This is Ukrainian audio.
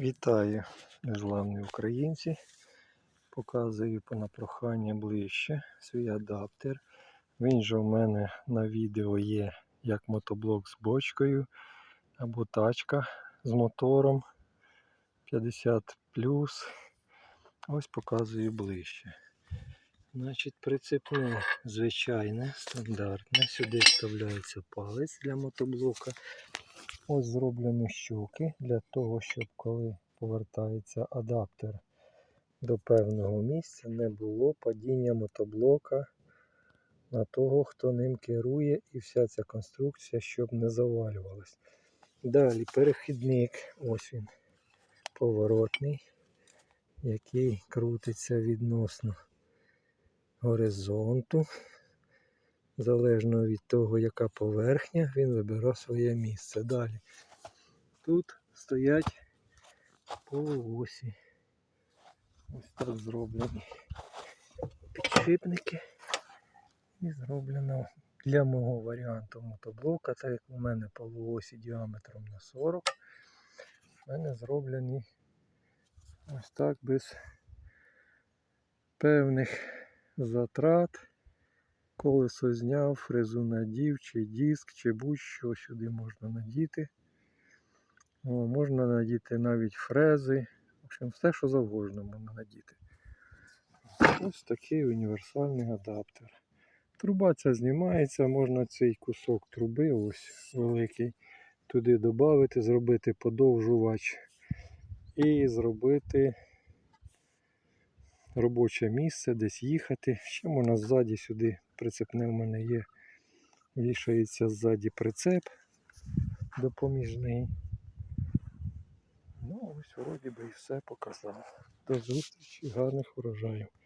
Вітаю, незламні українці. Показую на прохання ближче свій адаптер. Він же в мене на відео є як мотоблок з бочкою або тачка з мотором 50 Ось показую ближче. Значить, прицепне звичайне, стандартне. Сюди вставляється палець для мотоблока. Ось зроблені щуки для того, щоб коли повертається адаптер до певного місця, не було падіння мотоблока на того, хто ним керує, і вся ця конструкція, щоб не завалювалась. Далі перехідник, ось він поворотний, який крутиться відносно горизонту. Залежно від того, яка поверхня, він вибирає своє місце. Далі. Тут стоять полуосі. Ось так зроблені підшипники. І зроблено для мого варіанту мотоблока, так як у мене полуосі діаметром на 40, в мене зроблені ось так без певних затрат. Колесо зняв, фрезу надів, чи диск, чи будь-що сюди можна надіти. О, можна надіти навіть фрези. В общем, все, що завгодно можна надіти. Ось такий універсальний адаптер. Труба ця знімається, можна цей кусок труби, ось великий, туди додати, зробити подовжувач і зробити робоче місце, десь їхати. Ще можна ззаді сюди прицепне в мене є. Вішається ззаді прицеп допоміжний. Ну, ось вроді би і все показав. До зустрічі, гарних урожаїв.